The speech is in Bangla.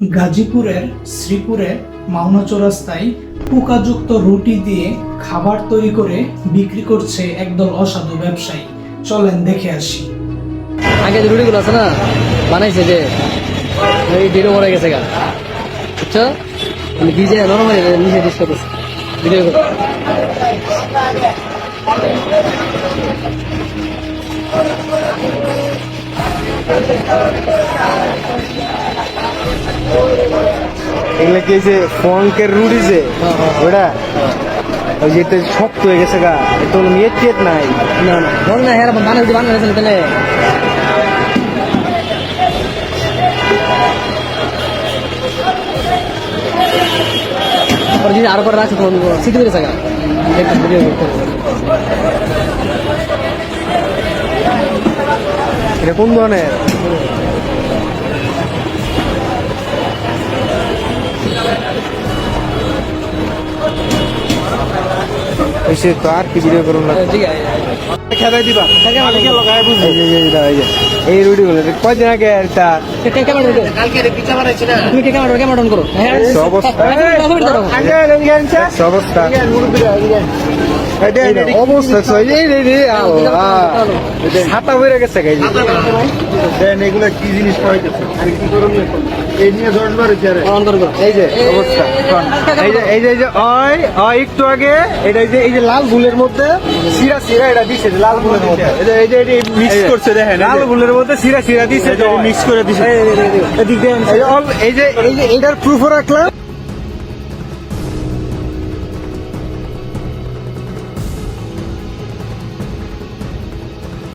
গাজীপুরের শ্রীপুরে মাওনা চৌরাস্তায় পোকাযুক্ত রুটি দিয়ে খাবার তৈরি করে বিক্রি করছে একদল অসাধু ব্যবসায়ী। চলেন দেখে আসি। আগে যে রুটিগুলো আছে না, বানাইছে যে ওই ডিরো মরে গেছে গা। বুঝছ? মানে ভিজে নরম হয়ে নিচে ডিস করতেছে। ভিডিও করে। এগুলো কি যে ফঙ্কের রুটি যে? হ্যাঁ, হ্যাঁ। ওটা ওই যে শক্ত হয়ে গেছে গা। হলো মেয়ের টেট নাই। না না। বল না হ্যাঁ বানাই বানাই তাহলে? আরও করে রাখছে তখন স্মৃতি করেছে গা। দেখতে ভিডিও করতে এটা কোন ধরনের? এসে তো আর কি ভিডিও করুন খেদাই দিবা। এই রুটি গুলো আগে একটা হ্যাঁ অবস্থা। ছাতা বেড়ে গেছে এগুলো কি জিনিস এই নিয়ে অন যে অবস্থা এই যে এই যে এই যে ওই ওই একটু আগে এটা এই যে এই যে লাল মধ্যে সিরা সিরা এটা দিছে লাল মধ্যে এই যে- এই যে মিক্স এই যে, করছে দেখেন লাল মধ্যে সিরা সিরা দিছে এই মিক্স করে দিছে এদিক দিয়ে এই যে অল- এই যে এই যে এটার প্রুফ রাখলাম